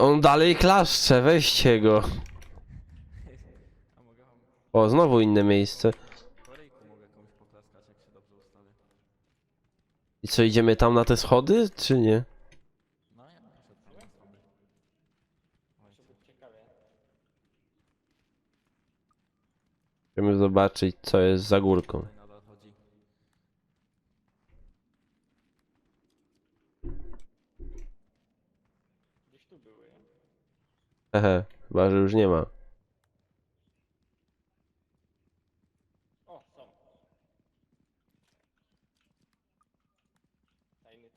On dalej klaszcze, weźcie go. O, znowu inne miejsce. I co, idziemy tam na te schody, czy nie? No ja. Chcemy zobaczyć, co jest za górką. Tutaj nadal chodzi. Gdzieś tu były, nie? Hehe, chyba, że już nie ma.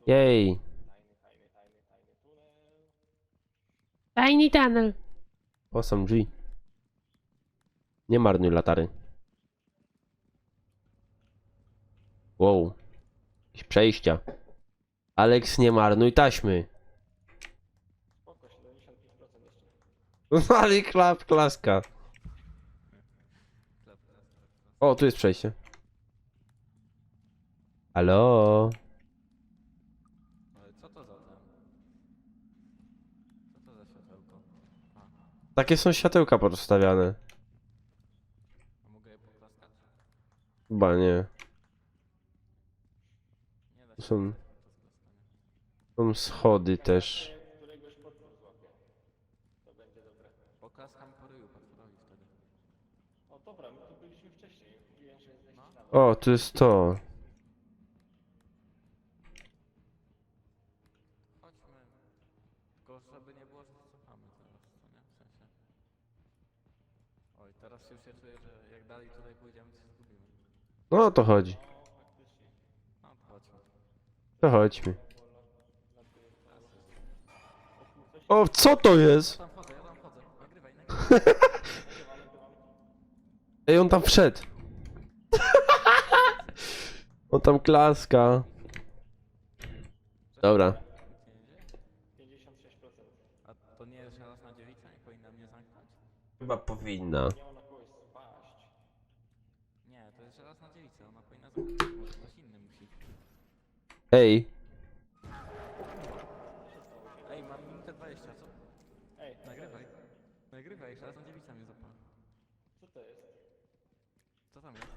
Jej. Tajny, tunel. Tiny tunnel. O, są drzwi. Nie marnuj latary. Wow. Jakieś przejścia. Alex, nie marnuj taśmy. 75% jeszcze. Ale klap, klaska. O, tu jest przejście. Halo? Ale co to za ten? Co to za światełko? Takie są światełka porozstawiane. a mogę je poklaskać? Chyba nie. Nie da się są schody też. Któregoś podwór złapię. To będzie dobre. Poklaskam po ryju potworowi wtedy. O dobra, my tu byliśmy wcześniej. Mówiłem, że jesteś no. O, tu jest to. Chodźmy. Tylko żeby nie było, że cofamy teraz, co nie? W sensie. Oj, teraz już się czuję, że jak dalej tutaj pójdziemy, to się zgubimy. No o to chodzi. No to chodźmy. To chodźmy. O, co to jest? Tam chodzę, ja tam chodzę. Nagrywaj, nagrywaj. Ej, on tam wszedł. On tam klaska. Dobra. 56%. A to nie jest żelazna dziewica? Nie powinna mnie zamknąć? Chyba powinna. Miała na kogoś spaść. Nie, to jest żelazna dziewica, ona powinna zamknąć. Może ktoś inny musi. Ej, Ej, mam minutę 20, co? Ej, nagrywaj. Nagrywaj, żelazna dziewica mnie zapała. Co to jest? Co tam jest?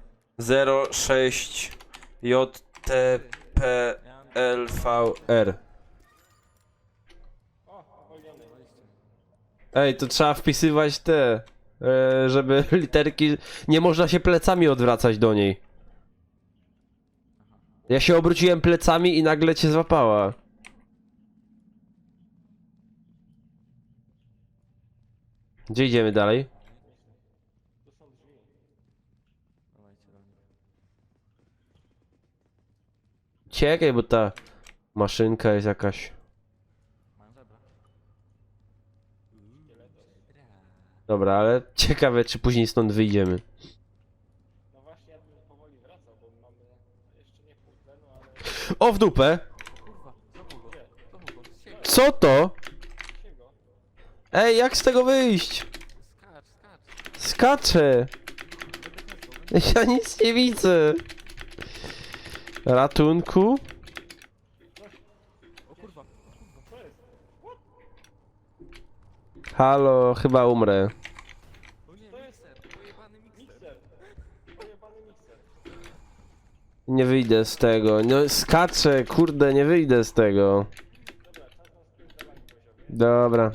06 JTPLVR. Ej, to trzeba wpisywać te, e, żeby literki... Nie można się plecami odwracać do niej. Ja się obróciłem plecami i nagle cię złapała. Gdzie idziemy dalej? Tu są drzwi. Dawajcie do mnie. Czekaj, bo ta maszynka jest jakaś... Dobra, ale ciekawe, czy później stąd wyjdziemy. No właśnie, ja bym powoli wracał, bo mamy jeszcze nie pół tlenu, ale... O, w dupę! Co to? Ej, jak z tego wyjść? Skacz, skacz. Skaczę! Ja nic nie widzę. Ratunku? Halo, chyba umrę. Nie wyjdę z tego. No, skaczę, kurde, nie wyjdę z tego. Dobra.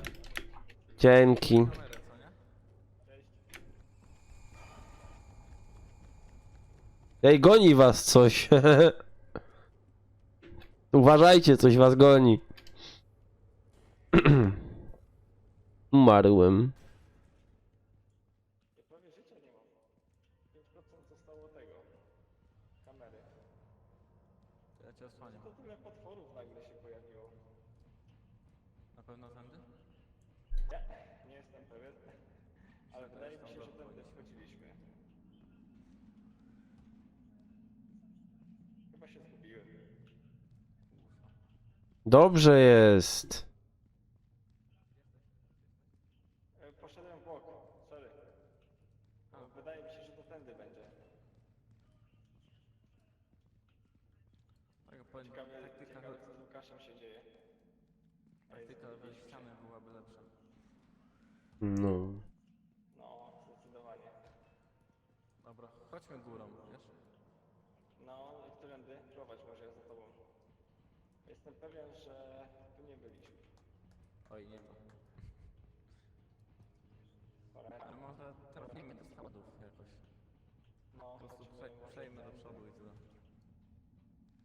Dzięki. Kamerę, co nie? Ej, goni was coś. Uważajcie, coś was goni. Umarłem. Ja prawie życia nie mam. 5% zostało tego. Kamery. Ja cię osłaniam. To tyle potworów nagle się pojawiło. Na pewno tędy? Nie, nie jestem pewien. Ale wydaje mi się, że tędy wchodziliśmy. Chyba się zgubiłem. Dobrze jest. E, Poszedłem w bok, sorry. Ale Wydaje mi się, że to tędy będzie. Ciekawe, ciekawe co z Łukaszem się dzieje. Taktyka bez ściany byłaby lepsza. No. No, zdecydowanie. Dobra, chodźmy górą, wiesz? No, i którędy? Prowadź może ja za tobą. Jestem pewien, że tu nie byliśmy. Oj, nie ma. Cholera. Ale może trafimy do schodów jakoś. No, Po prostu chodźmy, prze, może przejdźmy do ten- przodu i tyle.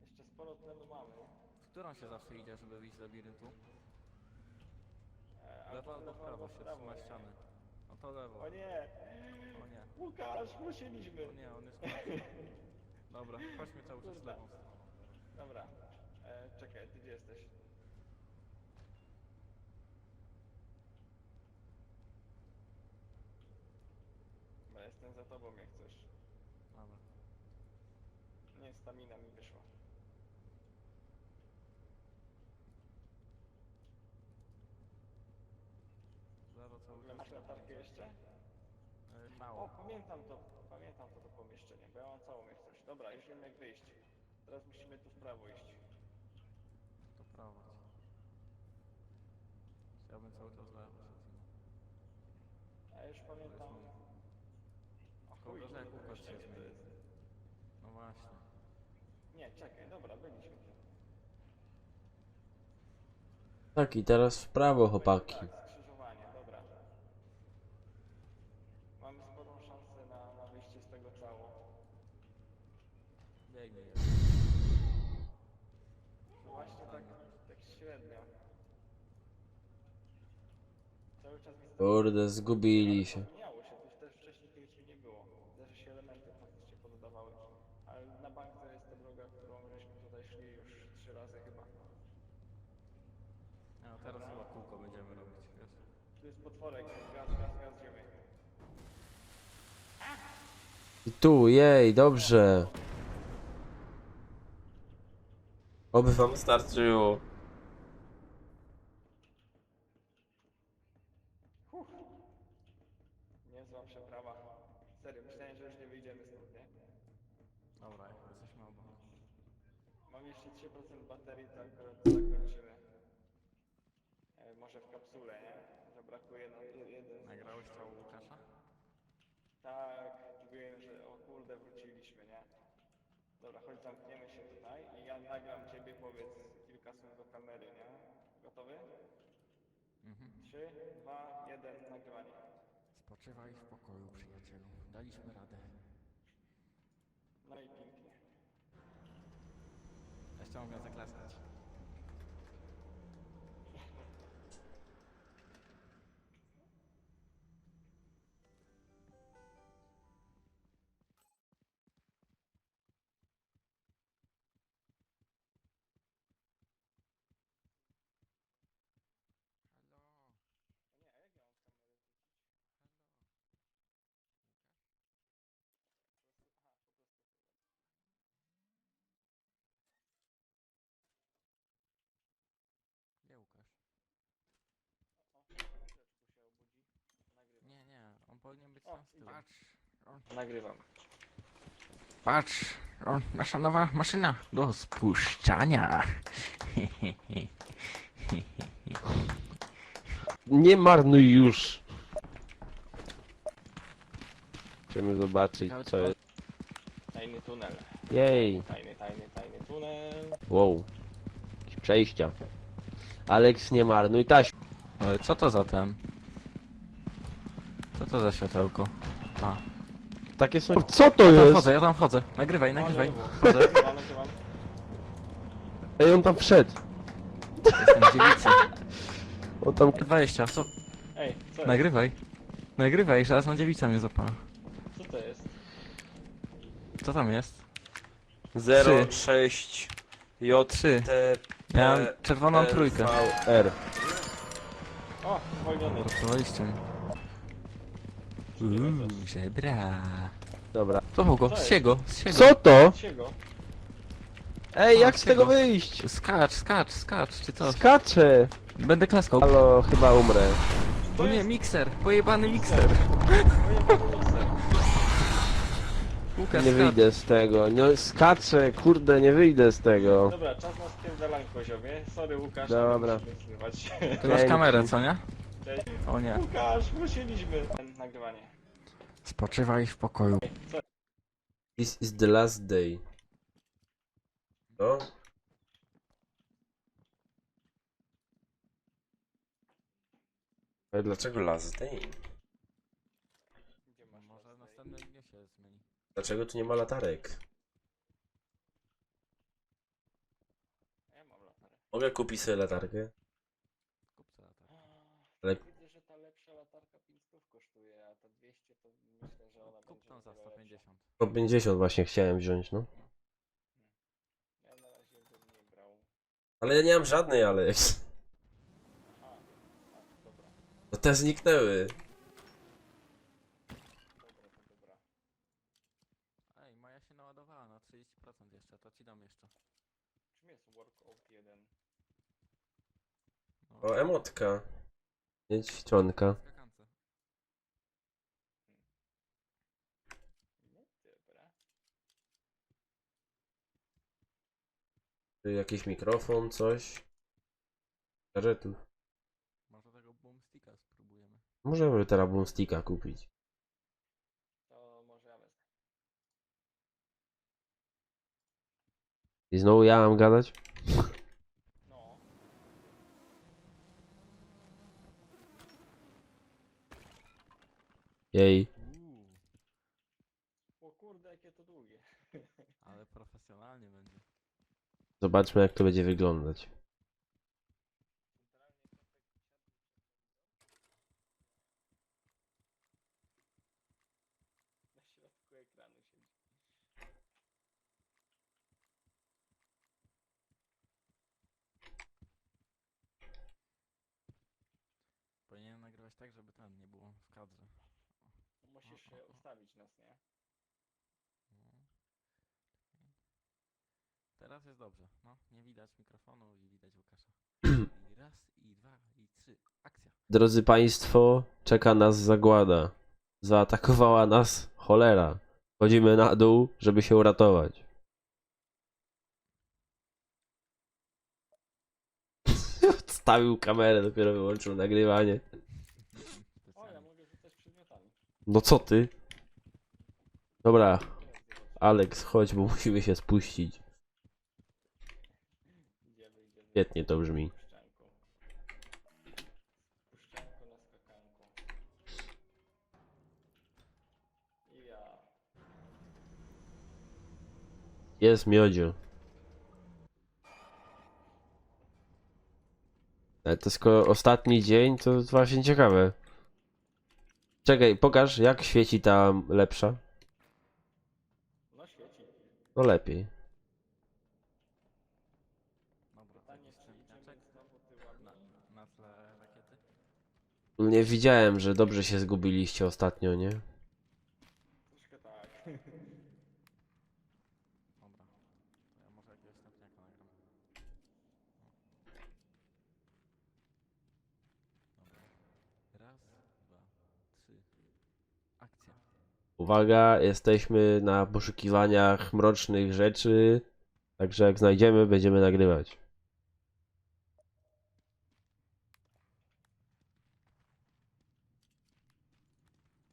Jeszcze sporo tlenu mamy. W którą się zawsze idzie, żeby wyjść z labiryntu? E, Lewo albo w prawo się trzyma nie? ściany. No to lewo. O nie! O nie. Łukasz, musieliśmy! O nie, on jest. Dobra, chodźmy cały czas w Kurwa. lewą stronę. Dobra, czekaj, ty gdzie jesteś? Bo jestem za tobą jak coś. Dobra. Nie, stamina mi wyszła. Lewo cały czas. masz latarkę jeszcze? E, O, Mało. pamiętam to, pamiętam to, to pomieszczenie, bo ja mam całą jak coś. Dobra, już wiem jak wyjść. Teraz musimy tu w prawo iść. To prawo. Chciałbym cały czas lewo. A już pamiętam... O chuj, jak Łukasz się jest. No właśnie. Nie, czekaj, dobra, byliśmy. Tak, i teraz w prawo, chłopaki. Tak, skrzyżowanie, dobra. Mamy sporą szansę na, na wyjście z tego cału. Biegnij. No właśnie tak, tak średnio. Cały czas mi Kurde, zgubili się. Zmieniało się, to też wcześniej kiedyś tu nie było. Się elementy faktycznie. Ale na bank to jest ta droga, którą tutaj szli już trzy razy chyba. No teraz chyba kółko będziemy robić, wiesz? Tu jest potworek, gaz, gaz, gaz, ziemię. I tu, jej, dobrze. Oby wam starczyło. Niezła przeprawa. Serio, myślałem, że już nie wyjdziemy stąd, nie? Dobra, jak jesteśmy obok. Mam jeszcze 3% baterii, to akurat zakończymy. E, może w kapsule, nie? Że brakuje nam je- jeden. z- Nagrałeś ciało Łukasza? Tak, wiem, że o kurde wróciliśmy, nie? Dobra, chodź zamkniemy się tutaj i ja nagram ciebie, powiedz kilka słów do kamery, nie? Gotowy? Mhm. 3, 2, 1, nagrywanie. Spoczywaj w pokoju, przyjacielu. Daliśmy radę. I pięknie. Jeszcze mogę zaklaskać. Powinien być tam z tyłu. Patrz, Nagrywam. patrz, o, nasza nowa maszyna do spuszczania. Nie marnuj już. Chcemy zobaczyć, co jest. Tajny tunel. Jej, Tajny, tajny, tajny tunel. wow. Jakieś przejścia. Alex, nie marnuj taś. Ale co to za ten? Co to za światełko? A. Takie są... Co to Ja tam jest? wchodzę, ja tam wchodzę. Nagrywaj, nagrywaj. Nagrywam, nagrywam. Ej, on tam wszedł. Jestem w dziewicy. On tam... 20, co? Ej, co jest? Nagrywaj. Nagrywaj, zaraz na dziewica mnie zapala. Co to jest? Co tam jest? 06 J Trzy. T Ja mam czerwoną trójkę. R. O, zwolniony. Mnie. Uuu, żebra. Dobra. Co go? Z siego, z siego. Co to? Ej, jak z tego wyjść? Skacz, skacz, skacz, czy co? Skaczę. Będę klaskał. Halo, chyba umrę. O nie, mikser, pojebany mikser. Łukasz, Nie skacz. wyjdę z tego. No skaczę, kurde, nie wyjdę z tego. Dobra, czas na spierdalanko, ziomie. Sorry, Łukasz, Dobra. ale musimy zrywać. Ty masz Dzięki. kamerę, co nie? Cześć. O nie. Łukasz, musieliśmy. Nagrywanie. Spoczywaj w pokoju. This is the last day. No? Ale dlaczego last day? Gdzie masz może last day? następnym dniu się zmieni. Dlaczego tu nie ma latarek? Ja mam latarę. Mogę kupić sobie latarkę? Kup sobie latarkę. Ale- Widzę, że ta lepsza latarka 500 kosztuje, a ta 200 to myślę, że ona Kup będzie tą za o wiele lepsza. 150. Po 50 właśnie chciałem wziąć, no. Ja na razie bym nie brał. Ale ja nie mam żadnej, Alex. Aha, a, dobra, No te zniknęły. dobra, to dobra. Ej, moja się naładowała na 30% jeszcze, to ci dam jeszcze. Czym jest workout 1? No, O, emotka. Nie ćwionka. skakance. No dobra. Czy Jakiś mikrofon, coś. Gadżetów. Może tego boomsticka spróbujemy. Możemy teraz boomsticka kupić. To może ja wezmę. I znowu ja mam gadać? No, Jej. Uuu, o kurde, jakie to długie. ale profesjonalnie będzie. Zobaczmy jak to będzie wyglądać. Na środku ekranu siedzi. Powinienem nagrywać tak, żeby ten nie było w kadrze. Musisz się ustawić nas, nie? No. Teraz jest dobrze. No, nie widać mikrofonu i widać Łukasza. I raz, i dwa, i trzy. Akcja. Drodzy Państwo, czeka nas zagłada. Zaatakowała nas cholera. Chodzimy na dół, żeby się uratować. Odstawił kamerę, dopiero wyłączył nagrywanie. O, ja mogę rzucać przedmiotami. No co ty? Dobra. Alex, chodź, bo musimy się spuścić. Świetnie to brzmi. Jest miodzio. Ale to skoro ostatni dzień, to właśnie ciekawe. Czekaj, pokaż jak świeci ta lepsza. No lepiej. Dobra, to Pytanie, jakiś czy idziemy przewidniaczek znowu tyłami? na, na tle rakiety. Nie widziałem, że dobrze się zgubiliście ostatnio, nie? Troszkę tak. Dobra. Ja może jakiegoś stopniaka nagram. Dobra. Raz, dwa, trzy. Akcja. Uwaga, jesteśmy na poszukiwaniach mrocznych rzeczy. Także jak znajdziemy, będziemy nagrywać.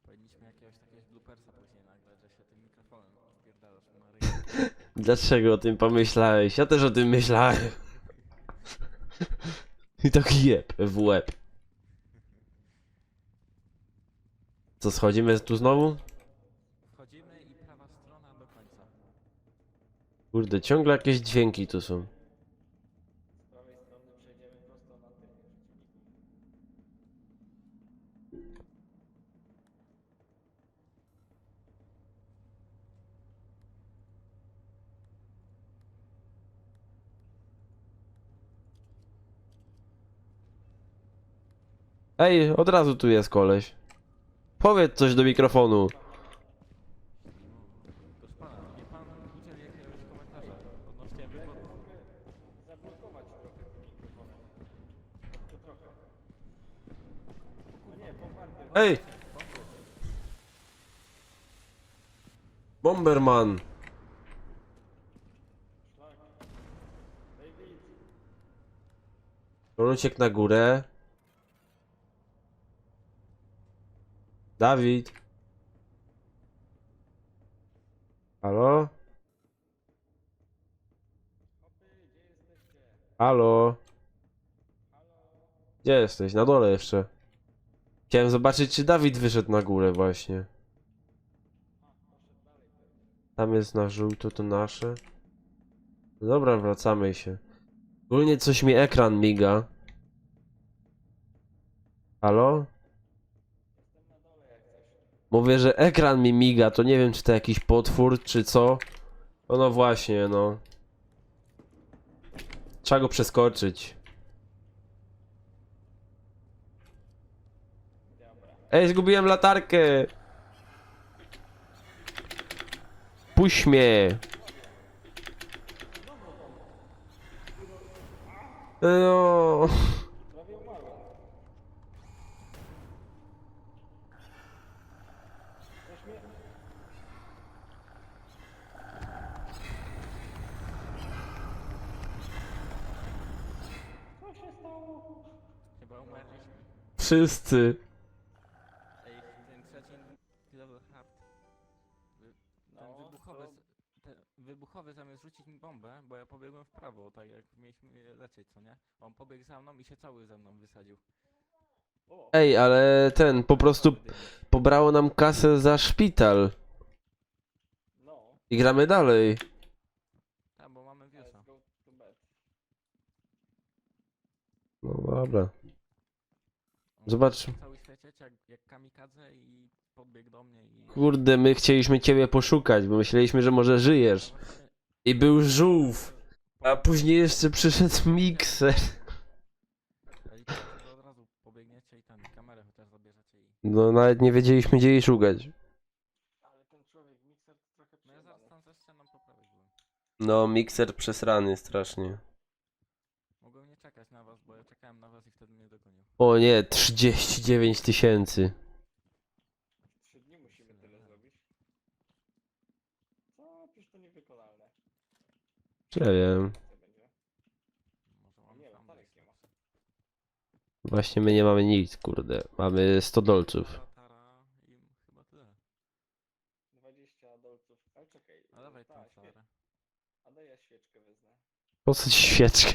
Powinniśmy jakiegoś takiego bloopersa później nagrać, że się tym mikrofonem wpierdalasz na ryj. Dlaczego o tym pomyślałeś? Ja też o tym myślałem. I taki jeb w łeb. Co, schodzimy tu znowu? Wchodzimy i prawa strona do końca. Kurde, ciągle jakieś dźwięki tu są. Ej, od razu tu jest koleś. Powiedz coś do mikrofonu. Ej! Bomberman! Uciekł na górę. Dawid? Halo? Halo? Gdzie jesteś? Na dole jeszcze. Chciałem zobaczyć, czy Dawid wyszedł na górę właśnie. Tam jest na żółto, to nasze. No Dobra, wracamy się. Ogólnie coś mi ekran miga. Halo? Mówię, że ekran mi miga, to nie wiem czy to jakiś potwór, czy co. No, no właśnie, no. Trzeba go przeskoczyć. Ej, zgubiłem latarkę! Puść mnie! No. Prawie umarłem. Coś mnie... Co się stało? Chyba umarliśmy. Wszyscy. Ej, ten trzeci level hard. Wy, ten No, wybuchowy, to- z- ten wybuchowy zamiast rzucić mi bombę, bo ja pobiegłem w prawo, tak jak mieliśmy lecieć, co nie? On pobiegł za mną i się cały ze mną wysadził. O, Ej, ale ten, po prostu pobrało nam kasę za szpital. no. I gramy dalej. Tak, bo mamy wiusa. Let's go to bed. No dobra. Zobacz. chciał Cały świecieć jak, jak kamikadze i podbiegł do mnie i... Kurde, my chcieliśmy ciebie poszukać, bo myśleliśmy, że może żyjesz. No właśnie, I był żółw. A później jeszcze przyszedł mikser. Ej, to od razu pobiegniecie i ten, kamerę chociaż zabierzecie i... No nawet nie wiedzieliśmy gdzie jej szukać. Ale ten człowiek, mikser to trochę No ja zaraz przejebany. tam ze ścianą po prawej byłem. No, mikser przesrany strasznie. Mogłem nie czekać na was, bo ja czekałem na was i wtedy mnie dogonił. O nie, 39 tysięcy. Trzy dni musimy tyle zrobić. Co? Przecież to niewykonalne. Nie wiem. Co będzie? Może mam Nie, sam latarek wyjść. nie ma. Właśnie my nie mamy nic, kurde. Mamy 100 dolców. Latara i chyba tyle. 20 dolców. Ale czekaj. A dawaj tą ta, świe... flarę. A daj ja świeczkę wezmę. Po co ci świeczka?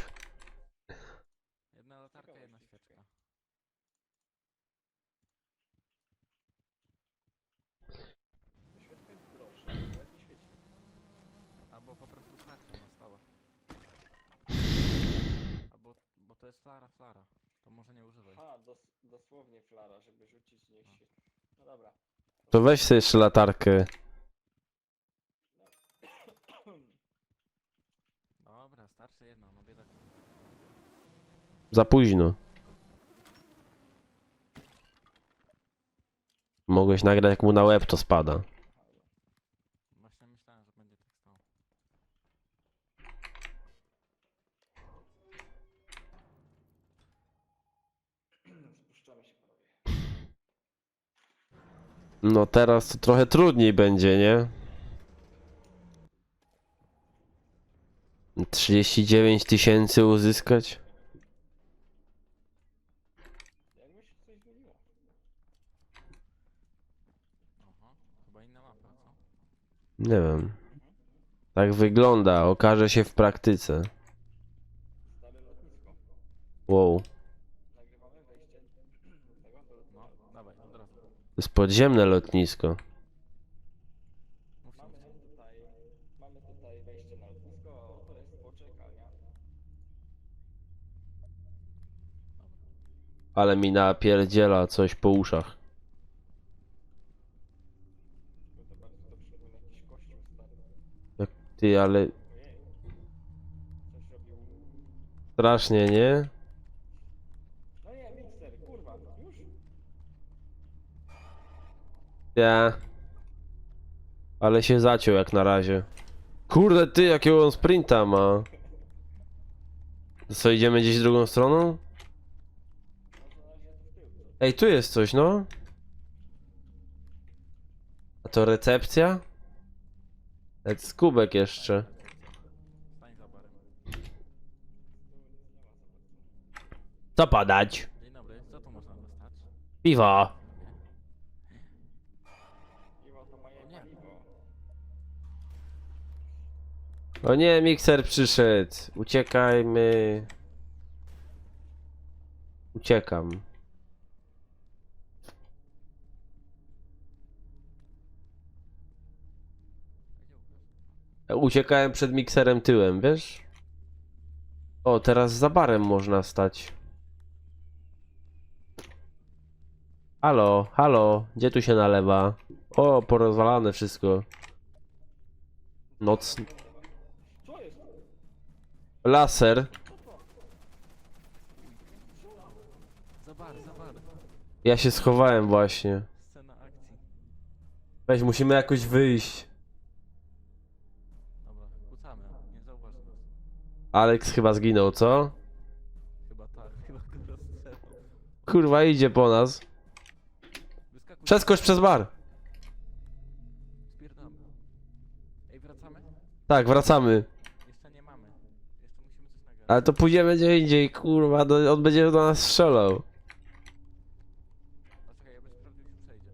Jedna latarka, Ciekawe jedna świeczka. świeczka. Świeczka jest droższa, ale nie świeci. Albo po prostu starczy na stałe. Albo, bo to jest flara, flara. To może nie używaj. Aha, dos dosłownie flara, żeby rzucić niech się... No dobra. To weź sobie jeszcze latarkę. Dobra, starczy jedna, no biedak. Za późno. Mogłeś nagrać jak mu na łeb to spada. Właśnie myślałem, że będzie tak stało. Spuszczamy się panowie. No teraz to trochę trudniej będzie, nie? 39 tysięcy uzyskać? Nie wiem. Tak wygląda, okaże się w praktyce. Wow. Nagrywamy wejście do tego, do No, lotniska. dawaj, od razu. To jest podziemne lotnisko. Ale mi napierdziela coś po uszach. Stary. Ty, ale strasznie, nie? No nie, mikser, kurwa, już? Ja. Ale się zaciął jak na razie. Kurde ty, jakiego on sprinta ma. Co, idziemy gdzieś drugą stroną? Ej, tu jest coś, no. A to recepcja? Jest kubek jeszcze. Nie. Co podać? Dzień dobry, co tu można dostać? Piwo. O nie, mikser przyszedł. Uciekajmy. Uciekam. Uciekałem przed mikserem tyłem, wiesz? O, teraz za barem można stać. Halo, halo, gdzie tu się nalewa? O, porozwalane wszystko. Noc. Laser. Bar. Ja się schowałem właśnie. Scena. Weź, musimy jakoś wyjść. Nie. Alex chyba zginął, co? Chyba tak, chyba. Kurwa, idzie po nas. Przeskocz przez bar. Ej, wracamy? Tak, wracamy. Jeszcze nie mamy. Jeszcze musimy coś nagrać. Ale to pójdziemy gdzie indziej, kurwa, do, on będzie do nas strzelał. Ja sprawdził, czy przejdzie.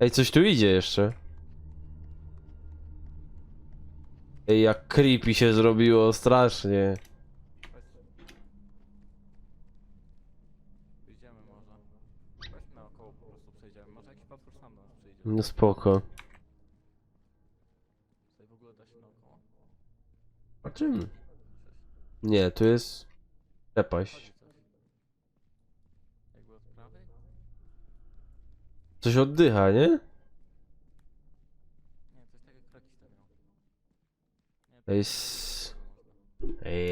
Ej, coś tu idzie jeszcze. Ej, jak creepy się zrobiło, strasznie. Chodź. Może. Naokoło po prostu przejdziemy. Może. No spoko. Tutaj czym? Nie, tu jest... Przepaść. Coś. Oddycha, nie? Nie, coś takiego krakista miał. Nie, To jest...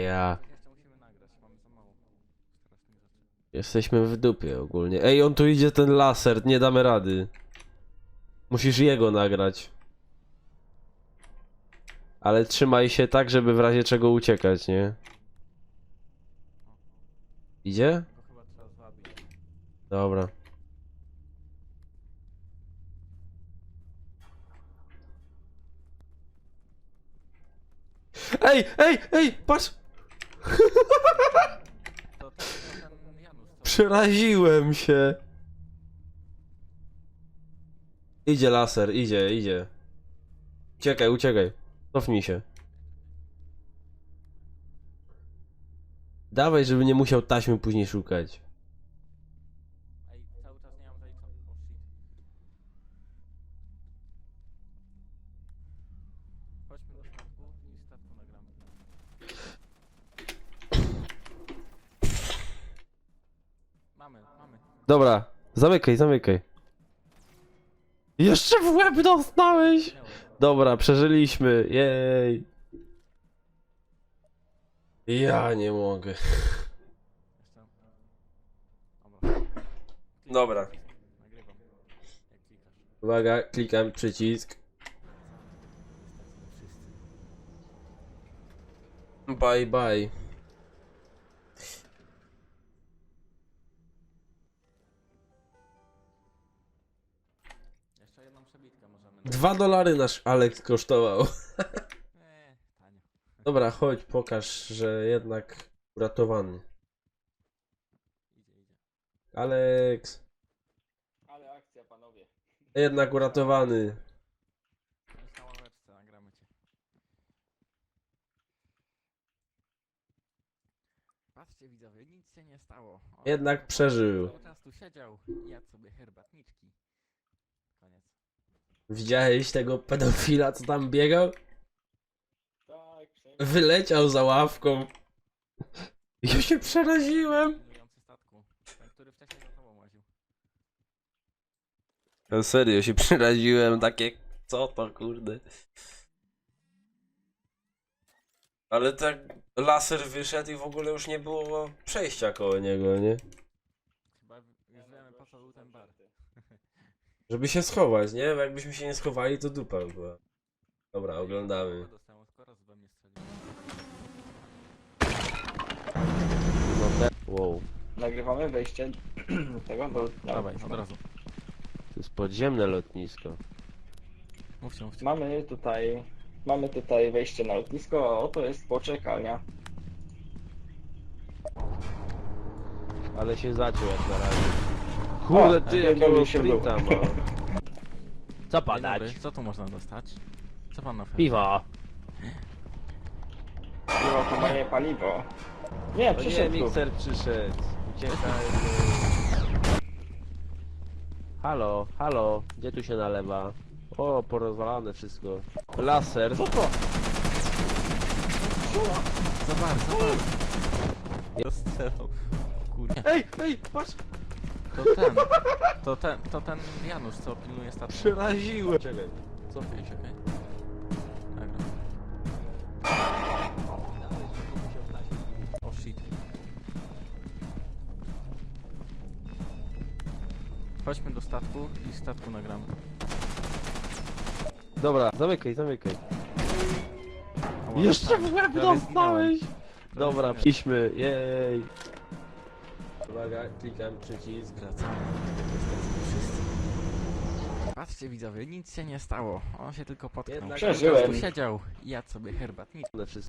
Ja... Jesteśmy w dupie ogólnie. Ej, on tu idzie ten laser, nie damy rady. Musisz jego nagrać. Ale trzymaj się tak, żeby w razie czego uciekać, nie? Idzie? Dobra. Ej, ej, ej, patrz! Przeraziłem się. Idzie laser, idzie, idzie. Uciekaj, uciekaj. Cofnij się. Dawaj, żeby nie musiał taśmy później szukać. Ej, cały czas. Mamy, mamy. Dobra, zamykaj, zamykaj. Jeszcze w łeb dostałeś! Dobra, przeżyliśmy, jej. Ja nie mogę. Jeszcze. Dobra. Dobra. Nagrywam. Jak klikasz. Uwaga, klikam przycisk. Bye bye. Jeszcze jedną przebitkę możemy. Dwa dolary nasz Alex kosztował. Dobra, chodź, pokaż, że jednak uratowany. Idzie, idzie. Alex, Ale akcja, panowie. jednak uratowany. Już na ławeczce nagramy cię. Patrzcie widzowie, nic się nie stało. O, Jednak przeżył. Cały czas tu siedział i jadł sobie herbatniczki. Koniec. Widziałeś tego pedofila, co tam biegał? Wyleciał za ławką. Ja się przeraziłem. Statku. Za łaził. No serio się przeraziłem, takie co to kurde. Ale tak laser wyszedł i w ogóle już nie było przejścia koło niego, nie? Chyba już wiemy po co był ten bar. Żeby się schować, nie? Bo jakbyśmy się nie schowali, to dupa by była. Dobra, oglądamy. Wow. Nagrywamy wejście do tego, do... Dawaj, od razu. To jest podziemne lotnisko. Mówcie, mówcie. Mamy tutaj... Mamy tutaj wejście na lotnisko, a oto jest poczekalnia. Ale się zaciął jak na razie. Kurde, ty O, jakiego się sprinta ma. Co Dzień dobry, co tu można dostać? Co pan oferuje? Piwo. Paliwo to moje paliwo. Nie, O nie, przyszedł tu. mikser przyszedł. Uciekaj. Halo, halo, gdzie tu się nalewa? O, porozwalane wszystko. Laser. Co to? Zobacz, zobacz. Rozstrzelał. Kurde. Ej, ej, patrz! To ten, to ten, to ten Janusz, co pilnuje statku. Przeraziłem. Czekaj, co Okej, okej. Statku i statku nagramy. Dobra, zamykaj, zamykaj. Jeszcze tak, w łeb prawie dostałeś! Dobra, zginąłem. piśmy, jej. Uwaga, klikam przycisk. Wracamy. Wszyscy. Patrzcie widzowie, nic się nie stało. On się tylko potknął. Jednak Przeżyłem. siedział i jadł sobie herbatnicę. One wszystko.